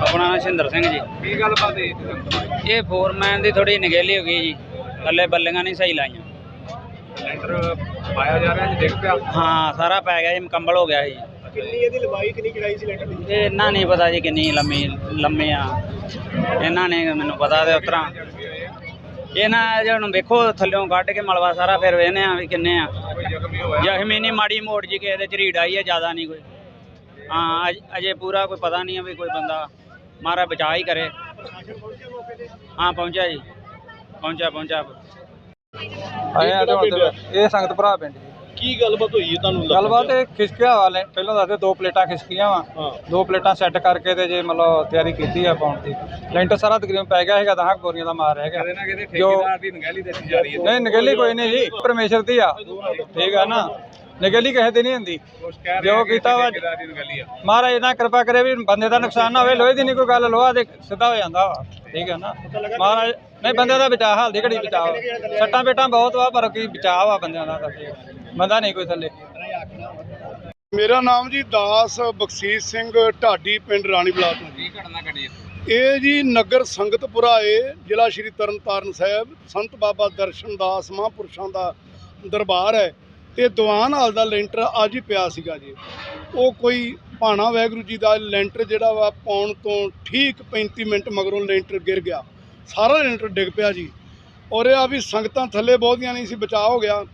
ਆਪਣਾ ਸਿੰਦਰ ਸਿੰਘ ਜੀ। ਕੀ ਗੱਲ ਬਾਤ ਹੈ? ਇਹ ਫੋਰਮੈਨ ਦੀ ਥੋੜੀ ਨਿਗੇਲੀ ਹੋ ਗਈ ਜੀ। ਥੱਲੇ ਬੱਲੀਆਂ ਨਹੀਂ ਸਹੀ ਲਾਈਆਂ। ਲੈਂਟਰ ਪਾਇਆ ਜਾ ਰਿਹਾ ਜੀ ਦੇਖ ਪਿਆ? ਹਾਂ ਸਾਰਾ ਪੈ ਗਿਆ ਜੀ ਮੁਕੰਮਲ ਹੋ ਗਿਆ ਜੀ। ਕਿੰਨੀ ਇਹਦੀ ਲੰਬਾਈ ਕਿੰਨੀ ਚੜਾਈ ਸੀ ਲੈਂਟਰ ਦੀ? ਇਹ ਇਹਨਾਂ ਨਹੀਂ ਪਤਾ ਜੀ ਕਿੰਨੀ ਲੰਮੀ ਲੰਮੇ ਆ। ਇਹਨਾਂ ਨੇ ਮੈਨੂੰ ਪਤਾ ਤੇ ਉਤਰਾ ਇਹ ਨਾ ਜੇ ਹੁਣ ਵੇਖੋ ਥੱਲਿਓਂ ਕੱਢ ਕੇ ਮਲਵਾ ਸਾਰਾ ਫਿਰ ਵੇਖਨੇ ਆ ਵੀ ਕਿੰਨੇ ਆ। ਜ਼ਖਮੀ ਨਹੀਂ ਮਾੜੀ ਮੋੜ ਜੀ ਕਿਸੇ ਦੇ ਝਰੀੜ ਆਈ ਹੈ ਜ਼ਿਆਦਾ ਨਹੀਂ ਕੋਈ। ਹਾਂ ਅਜ- ਅਜੇ ਪੂਰਾ ਕੋਈ ਪਤਾ ਨਹੀਂ ਹੈ ਵੀ ਕੋਈ ਬੰਦਾ ਮਾਰਾ ਬਚਾ ਹੀ ਕਰੇ। ਹਾਂ ਪਹੁੰਚਿਆ ਜੀ। ਪਹੁੰਚਿਆ ਪਹੁੰਚਿਆ। ਆਇਆ ਤੇ ਹੁਣ ਤੇ ਇਹ ਸੰਗਤ ਭਰਾ ਪਿੰਡ ਜੀ। ਕੀ ਗੱਲਬਾਤ ਹੋਈ ਹੈ ਤੁਹਾਨੂੰ ਗੱਲਬਾਤ ਇਹ ਖਿਸਕਿਆ ਵਾਲੇ ਪਹਿਲਾਂ ਦੱਸਦੇ ਦੋ ਪਲੇਟਾਂ ਖਿਸਕੀਆਂ ਵਾ। ਹਾਂ। ਦੋ ਪਲੇਟਾਂ ਸੈੱਟ ਕਰਕੇ ਤੇ ਜੇ ਮਤਲਬ ਤਿਆਰੀ ਕੀਤੀ ਆ ਪਾਉਣ ਦੀ। ਲੈਂਟਰ ਸਾਰਾ ਤਕਰੀਬਨ ਪੈ ਗਿਆ ਹੈਗਾ ਦਹਾਂ ਗੋਰੀਆਂ ਦਾ ਮਾਰ ਰਹਿ ਗਿਆ। ਕਿਤੇ ਠੇਕੇਦਾਰ ਦੀ ਨਗਹਿਲੀ ਦੱਸੀ ਜਾ ਰਹੀ ਹੈ। ਨਹੀਂ ਨਗੇਲੀ ਕੋਈ ਨਹੀਂ ਜੀ ਪਰਮੇਸ਼ਰ ਦੀ ਆ। ਠੀਕ ਆ ਨਾ। ਨਗੇਲੀ ਕਿਸੇ ਦੀ ਨਹੀਂ ਹੁੰਦੀ। ਜੋ ਕੀਤਾ ਵਾ- ਮਹਾਰਾਜ ਇਹਨਾਂ ਕਿਰਪਾ ਕਰੇ ਵੀ ਬੰਦੇ ਦਾ ਨੁਕਸਾਨ ਨਾ ਹੋਵੇ ਲੋਹੇ ਦੀ ਨਹੀਂ ਕੋਈ ਗੱਲ ਲੋਹਾ ਦੇ ਸਿੱਧਾ ਹੋ ਜਾਂਦਾ ਵਾ। ਠੀਕ ਹੈ ਨਾ? ਮਹਾਰਾਜ ਨਹੀਂ ਬੰਦੇ ਦਾ ਬਚਾਅ ਹਾਲ ਦੀ ਘੜੀ ਬਚਾਅ। ਵਾ। ਸੱਟਾਂ ਪੇਟਾਂ ਬਹੁਤ ਵਾ ਪਰ ਕੀ ਬਚਾਅ ਵਾ ਬੰਦਿਆਂ ਦਾ। ਬੰਦਾ ਨਹੀਂ ਕੋਈ ਥੱਲੇ। ਮੇਰਾ ਨਾਮ ਜੀ ਦਾਸ ਬਖਸ਼ੀਸ਼ ਸਿੰਘ ਢਾਡੀ ਪਿੰਡ ਰਾਣੀ ਬਲਾਕ ਤੋਂ। ਜੀ ਕੀ ਘਟਨਾ ਘਟੀ ਇਹ ਜੀ ਨਗਰ ਸੰਗਤਪੁਰਾ ਏ ਜ਼ਿਲ੍ਹਾ ਸ਼੍ਰੀ ਤਰਨਤਾਰਨ ਸਾਹਿਬ। ਸੰਤ ਬਾਬਾ ਦਰਸ਼ਨ ਦਾਸ ਮਹਾਂਪੁਰਸ਼ਾਂ ਦਾ ਦਰਬਾਰ ਹੈ। ਤੇ ਦੀਵਾਨ ਹਾਲ ਦਾ ਲੈਂਟਰ ਅੱਜ ਹੀ ਪਿਆ ਸੀਗਾ ਜੀ। ਉਹ ਕੋਈ ਭਾਣਾ ਵੈਗਰੂ ਜੀ ਦਾ ਲੈਂਟਰ ਜਿਹੜਾ ਵਾ ਪਾਉਣ ਤੋਂ ਠੀਕ 35 ਮਿੰਟ ਮਗਰੋਂ ਲੈਂਟਰ ਗਿਰ ਗਿਆ। ਸਾਰਾ ਲੈਂਟਰ ਡਿੱਗ ਪਿਆ ਜੀ। ਔਰ ਇਹ ਆ ਵੀ ਸੰਗਤਾਂ ਥੱਲੇ ਬਹੁਤੀਆਂ ਨਹੀਂ ਸੀ, ਬਚਾਅ ਹੋ ਗਿਆ।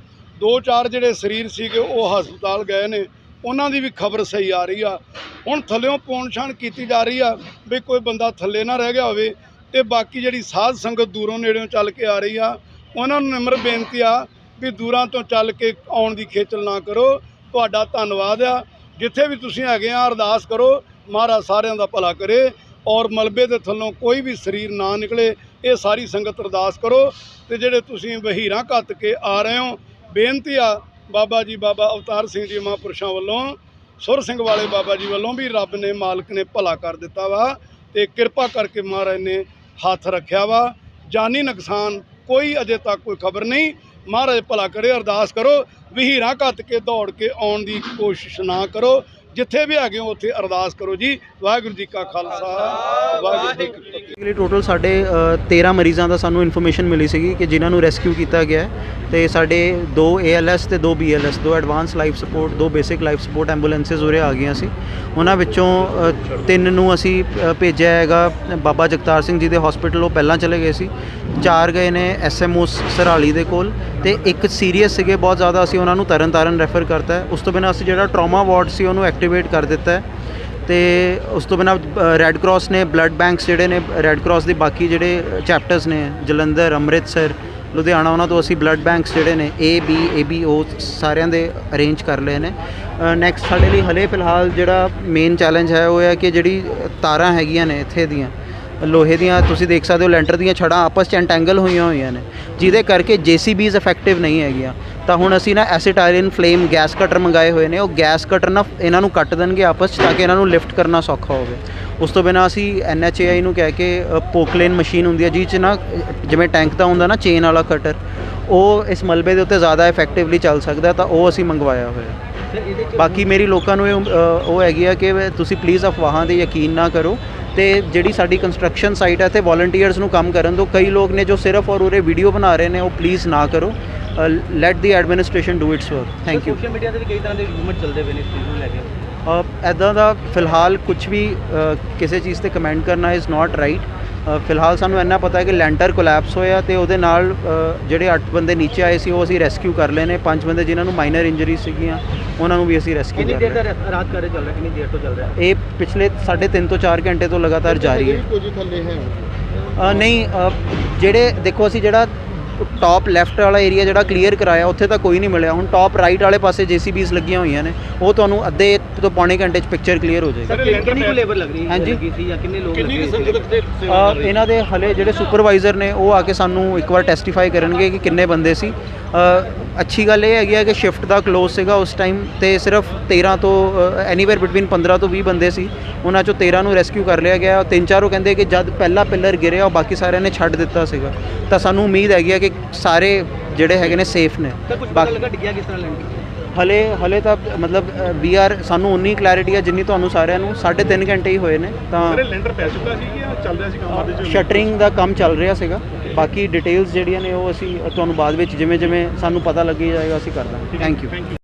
ਦੋ ਚਾਰ ਜਿਹੜੇ ਸਰੀਰ ਸੀਗੇ, ਉਹ ਹਸਪਤਾਲ ਗਏ ਨੇ। ਉਹਨਾਂ ਦੀ ਵੀ ਖਬਰ ਸਹੀ ਆ ਰਹੀ ਆ। ਹੁਣ ਥੱਲਿਓਂ ਪੌਣ ਛਾਣ ਕੀਤੀ ਜਾ ਰਹੀ ਆ ਵੀ ਕੋਈ ਬੰਦਾ ਥੱਲੇ ਨਾ ਰਹਿ ਗਿਆ ਹੋਵੇ ਤੇ ਬਾਕੀ ਜਿਹੜੀ ਸਾਧ ਸੰਗਤ ਦੂਰੋਂ ਨੇੜਿਓਂ ਚੱਲ ਕੇ ਆ ਰਹੀ ਆ, ਉਹਨਾਂ ਨੂੰ ਨਿਮਰ ਬੇਨਤੀ ਆ ਵੀ ਦੂਰਾਂ ਤੋਂ ਚੱਲ ਕੇ ਆਉਣ ਦੀ ਖੇਚਲ ਨਾ ਕਰੋ। ਤੁਹਾਡਾ ਧੰਨਵਾਦ ਆ। ਜਿੱਥੇ ਵੀ ਤੁਸੀਂ ਹੈਗੇ ਆ, ਅਰਦਾਸ ਕਰੋ, ਮਹਾਰਾਜ ਸਾਰਿਆਂ ਦਾ ਭਲਾ ਕਰੇ ਔਰ ਮਲਬੇ ਦੇ ਥੱਲੋਂ ਕੋਈ ਵੀ ਸਰੀਰ ਨਾ ਨਿਕਲੇ, ਇਹ ਸਾਰੀ ਸੰਗਤ ਅਰਦਾਸ ਕਰੋ ਤੇ ਜਿਹੜੇ ਤੁਸੀਂ ਵਹੀਰਾਂ ਘੱਤ ਕੇ ਆ ਰਹੇ ਹੋ, ਬੇਨਤੀ ਆ ਬਾਬਾ ਜੀ, ਬਾਬਾ ਅਵਤਾਰ ਸਿੰਘ ਜੀ ਮਹਾਂਪੁਰਸ਼ਾਂ ਵੱਲੋਂ, ਸੁਰ ਸਿੰਘ ਵਾਲੇ ਬਾਬਾ ਜੀ ਵੱਲੋਂ ਵੀ ਰੱਬ ਨੇ, ਮਾਲਕ ਨੇ ਭਲਾ ਕਰ ਦਿੱਤਾ ਵਾ ਤੇ ਕਿਰਪਾ ਕਰਕੇ ਮਹਾਰਾਜ ਨੇ ਹੱਥ ਰੱਖਿਆ ਵਾ। ਜਾਨੀ ਨੁਕਸਾਨ ਕੋਈ ਅਜੇ ਤੱਕ ਕੋਈ ਖਬਰ ਨਹੀਂ। ਮਹਾਰਾਜ ਭਲਾ ਕਰੇ ਅਰਦਾਸ ਕਰੋ ਵਹੀਰਾਂ ਘੱਟ ਕੇ ਦੌੜ ਕੇ ਆਉਣ ਦੀ ਕੋਸ਼ਿਸ਼ ਨਾ ਕਰੋ। ਜਿੱਥੇ ਵੀ ਹੈਗੇ ਹੋ ਉੱਥੇ ਅਰਦਾਸ ਕਰੋ ਜੀ। ਵਾਹਿਗੁਰੂ ਜੀ ਕਾ ਖਾਲਸਾ ਵਾਹਿਗੁਰੂ ਜੀ ਕੀ ਫਤਿਹ। ਬੇਸਿਕਲੀ ਟੋਟਲ ਸਾਡੇ ਅ, 13 ਮਰੀਜ਼ਾਂ ਦਾ ਸਾਨੂੰ ਇਨਫੋਰਮੇਸ਼ਨ ਮਿਲੀ ਸੀਗੀ ਕਿ ਜਿਨ੍ਹਾਂ ਨੂੰ ਰੈਸਕਿਊ ਕੀਤਾ ਗਿਆ ਹੈ। ਤੇ ਸਾਡੇ ਦੋ ALS ਤੇ ਦੋ BLS ਦੋ ਐਡਵਾਂਸ ਲਾਈਫ ਸਪੋਰਟ ਦੋ ਬੇਸਿਕ ਲਾਈਫ ਸਪੋਰਟ ਐਂਬੂਲੈਂਸਸ ਉਰੇ ਆ ਗਈਆਂ ਸੀ। ਉਹਨਾਂ ਵਿੱਚੋਂ ਤਿੰਨ ਨੂੰ ਅਸੀਂ ਭੇਜਿਆ ਹੈਗਾ ਬਾਬਾ ਜਗਤਾਰ ਸਿੰਘ ਜੀ ਦੇ ਹਸਪੀਟਲ ਉਹ ਪਹਿਲਾਂ ਚਲੇ ਗਏ ਸੀ। ਚਾਰ ਗਏ ਨੇ ਐਸਐਮਓ ਸਰਾਲੀ ਦੇ ਕੋਲ। ਤੇ ਇੱਕ ਸੀਰੀਅਸ ਸੀਗੇ, ਬਹੁਤ ਜ਼ਿਆਦਾ ਅਸੀਂ ਉਹਨਾਂ ਨੂੰ ਤਰਨਤਾਰਨ ਰੈਫਰ ਕਰਤਾ ਉਸ ਤੋਂ ਬਿਨਾਂ ਅਸੀਂ ਜਿਹੜਾ ਟਰਾਮਾ ਵਾਰਡ ਸੀ, ਉਹਨੂੰ ਐਕਟੀਵੇਟ ਕਰ ਦਿੱਤਾ ਹੈ। ਤੇ ਉਸ ਤੋਂ ਬਿਨਾਂ ਰੈੱਡ ਕਰਾਸ ਨੇ ਬਲੱਡ ਬੈਂਕਸ ਜਿਹੜੇ ਨੇ ਰੈੱਡ ਕਰਾਸ ਦੇ ਬਾਕੀ ਜਿਹੜੇ ਚੈਪਟਰਸ ਨੇ, ਜਲੰਧਰ, ਅੰਮ੍ਰਿਤਸਰ, ਲੁਧਿਆਣਾ, ਉਹਨਾਂ ਤੋਂ ਅਸੀਂ ਬਲੱਡ ਬੈਂਕਸ ਜਿਹੜੇ ਨੇ A B A B O ਸਾਰਿਆਂ ਦੇ ਅਰੇਂਜ ਕਰ ਲਏ ਨੇ। ਨੈਕਸਟ ਸਾਡੇ ਲਈ ਹਲੇ ਫਿਲਹਾਲ ਜਿਹੜਾ ਮੇਨ ਚੈਲੰਜ ਹੈ, ਉਹ ਹੈ ਕਿ ਜਿਹੜੀ ਤਾਰਾਂ ਹੈਗੀਆਂ ਨੇ ਇੱਥੇ ਦੀਆਂ ਲੋਹੇ ਦੀਆਂ, ਤੁਸੀਂ ਦੇਖ ਸਕਦੇ ਹੋ ਲੈਂਟਰ ਦੀਆਂ ਛੜਾਂ ਆਪਸ 'ਚ ਐਂਟੈਂਗਲ ਹੋਈਆਂ ਹੋਈਆਂ ਨੇ, ਜਿਹਦੇ ਕਰਕੇ ਜੀਸੀਬੀਜ਼ ਇਫੈਕਟਿਵ ਨਹੀਂ ਹੈਗੀਆਂ। ਤਾਂ ਹੁਣ ਅਸੀਂ ਨਾ ਐਸੀਟਾਈਲਿਨ ਫਲੇਮ ਗੈਸ ਕਟਰ ਮੰਗਾਏ ਹੋਏ ਨੇ, ਉਹ ਗੈਸ ਕਟਰ ਨਾ ਇਹਨਾਂ ਨੂੰ ਕੱਟ ਦੇਣਗੇ ਆਪਸ 'ਚ ਤਾਂ ਕਿ ਇਹਨਾਂ ਨੂੰ ਲਿਫਟ ਕਰਨਾ ਸੌਖਾ ਹੋਵੇ। ਉਸ ਤੋਂ ਬਿਨਾਂ ਅਸੀਂ ਐਨਐਚਏਆਈ ਨੂੰ ਕਹਿ ਕੇ ਪੋਕਲੇਨ ਮਸ਼ੀਨ ਹੁੰਦੀ ਹੈ, ਜਿਹਦੇ 'ਚ ਨਾ, ਜਿਵੇਂ ਟੈਂਕ ਦਾ ਹੁੰਦਾ ਨਾ ਚੇਨ ਵਾਲਾ ਕਟਰ ਉਹ ਇਸ ਮਲਬੇ ਦੇ ਉੱਤੇ ਜ਼ਿਆਦਾ ਇਫੈਕਟਿਵਲੀ ਚੱਲ ਸਕਦਾ ਤਾਂ ਉਹ ਅਸੀਂ ਮੰਗਵਾਇਆ ਹੋਇਆ। ਬਾਕੀ ਮੇਰੀ ਲੋਕਾਂ ਨੂੰ ਇਹ ਅ, ਉਹ ਹੈਗੀ ਆ ਕਿ ਤੁਸੀਂ ਪਲੀਜ਼ ਅਫਵਾਹਾਂ 'ਤੇ ਯਕੀਨ ਨਾ ਕਰੋ ਤੇ ਜਿਹੜੀ ਸਾਡੀ ਕੰਸਟਰਕਸ਼ਨ ਸਾਈਟ ਹੈ ਤੇ ਵੋਲੰਟੀਅਰਸ ਨੂੰ ਕੰਮ ਕਰਨ ਦਿਓ ਕਈ ਲੋਕ ਨੇ ਜੋ ਸਿਰਫ ਔਰ ਉਰੇ ਵੀਡੀਓ ਬਣਾ ਰਹੇ ਨੇ ਉਹ ਪਲੀਜ਼ ਨਾ ਕਰੋ। Let the administration do its work thank you social media ਤੇ ਵੀ ਕਈ ਤਰ੍ਹਾਂ ਦੇ ਰੂਮਰ ਚੱਲਦੇ ਪਏ ਨੇ ਇਸ ਚੀਜ਼ ਨੂੰ ਲੈ ਕੇ। ਐਦਾਂ ਦਾ ਫਿਲਹਾਲ ਕੁਝ ਵੀ ਕਿਸੇ ਚੀਜ਼ ਤੇ ਕਮੈਂਟ ਕਰਨਾ ਇਜ਼ ਨਾਟ ਰਾਈਟ ਫਿਲਹਾਲ ਸਾਨੂੰ ਇੰਨਾ ਪਤਾ ਹੈ ਕਿ ਲੈਂਟਰ ਕੋਲੈਪਸ ਹੋਇਆ ਤੇ ਉਹਦੇ ਨਾਲ ਜਿਹੜੇ 8 ਬੰਦੇ ਨੀਚੇ ਆਏ ਸੀ ਉਹ ਅਸੀਂ ਰੈਸਕਿਊ ਕਰ ਲਏ ਨੇ। ਪੰਜ ਬੰਦੇ ਜਿਨ੍ਹਾਂ ਨੂੰ ਮਾਈਨਰ ਇੰਜਰੀ ਸੀਗੀਆਂ ਉਹਨਾਂ ਨੂੰ ਵੀ ਅਸੀਂ ਰੈਸਕਿਊ ਕਿੰਨੀ ਕਰ ਦੇਰ ਲਿਆ। ਦਾ ਰਾ- ਰਾਤ ਕਾਰੇ ਚੱਲ ਰਿਹਾ? ਕਿੰਨੀ ਦੇਰ ਤੋਂ ਚੱਲ ਰਿਹਾ? ਇਹ ਪਿਛਲੇ 3.5 ਤੋਂ 4 ਘੰਟੇ ਤੋਂ ਲਗਾਤਾਰ ਜਾਰੀ ਹੈ। ਕੁਝ ਥੱਲੇ ਹੈ ਨਹੀਂ ਜਿਹੜੇ ਦੇਖੋ ਅਸੀਂ ਜਿਹੜਾ ਟਾਪ ਲੈਫਟ ਵਾਲਾ ਏਰੀਆ ਜਿਹੜਾ ਕਲੀਅਰ ਕਰਾਇਆ ਉੱਥੇ ਤਾਂ ਕੋਈ ਨਹੀਂ ਮਿਲਿਆ। ਹੁਣ ਟਾਪ ਰਾਈਟ ਵਾਲੇ ਪਾਸੇ ਜੀਸੀਬੀਜ਼ ਲੱਗੀਆਂ ਹੋਈਆਂ ਨੇ। ਉਹ ਤੁਹਾਨੂੰ ਅੱਧੇ ਤੋਂ ਪੌਣੇ ਘੰਟੇ 'ਚ ਪਿਕਚਰ ਕਲੀਅਰ ਹੋ ਜਾਏਗੀ। ਕਿੰਨੀ ਕੁ ਲੇਬਰ ਲੱਗ ਰਹੀ ਹੈ ਹਾਂਜੀ। ਲੱਗੀ ਸੀ ਜਾਂ ਕਿੰਨੇ ਲੋਕ ਕਿੰਨੀ ਲੱਗੇ ਕੁ ਸੀ ਸੰਗਤ ਦੇ ਅ, ਇਹਨਾਂ ਦੇ ਹਲੇ ਜਿਹੜੇ ਸੁਪਰਵਾਈਜ਼ਰ ਨੇ ਉਹ ਆ ਕੇ ਸਾਨੂੰ ਇੱਕ ਵਾਰ ਟੈਸਟੀਫਾਈ ਕਰਨਗੇ ਕਿ ਕਿੰਨੇ ਬੰਦੇ ਸੀ। ਅ, ਅੱਛੀ ਗੱਲ ਇਹ ਹੈਗੀ ਹੈ ਕਿ ਸ਼ਿਫਟ ਦਾ ক্লোਜ਼ ਸੀਗਾ ਉਸ ਟਾਈਮ ਤੇ ਸਿਰਫ 13 ਤੋਂ ਐਨੀਵੇਅਰ ਬਿਟਵੀਨ 15 ਤੋਂ 20 ਬੰਦੇ ਸੀ। ਉਹਨਾਂ ਚੋਂ 13 ਨੂੰ ਰੈਸਕਿਊ ਕਰ ਲਿਆ ਗਿਆ। ਤਿੰਨ ਚਾਰ ਉਹ ਕਹਿੰਦੇ ਕਿ ਜਦ ਪਹਿਲਾ ਪਿੱਲਰ ਗਿਰਿਆ ਉਹ ਬਾਕੀ ਸਾਰਿਆਂ ਨੇ ਛੱਡ ਦਿੱਤਾ ਸੀਗਾ। ਤਾਂ ਸਾਨੂੰ ਉਮੀਦ ਹੈਗੀ ਹੈ ਕਿ ਸਾਰੇ ਜਿਹੜੇ ਹੈਗੇ ਨੇ ਸੇਫ ਨੇ। ਬਾਕੀ ਲੱਗਾ ਡਿੱਗਿਆ ਕਿਸ ਤਰ੍ਹਾਂ ਲੈਂਟਰ ਹਲੇ ਹਲੇ ਤਾਂ ਮਤਲਬ ਵੀ ਆਰ ਸਾਨੂੰ ਉਨੀ ਕਲੈਰਿਟੀ ਹੈ ਜਿੰਨੀ ਤੁਹਾਨੂੰ ਸਾਰਿਆਂ ਨੂੰ 3.5 ਘੰਟੇ ਹੀ ਹੋਏ ਨੇ ਤਾਂ ਲੈਂਟਰ ਪੈ ਚੁੱਕਾ ਸੀ ਜਾਂ ਚੱਲ ਰਿਹਾ ਸੀ ਕੰਮ ਆਦੇ ਸ਼ਟਰਿੰਗ ਦਾ ਕੰਮ ਚੱਲ ਰਿਹਾ ਸੀਗਾ। ਬਾਕੀ ਡਿਟੇਲਸ ਜਿਹੜੀਆਂ ਨੇ ਉਹ ਅਸੀਂ ਤੁਹਾਨੂੰ ਬਾਅਦ ਵਿੱਚ ਜਿਵੇਂ ਜਿਵੇਂ ਸਾਨੂੰ ਪਤਾ ਲੱਗੀ ਜਾਏਗਾ ਅਸੀਂ ਕਰ ਦਾਂਗੇ। Thank you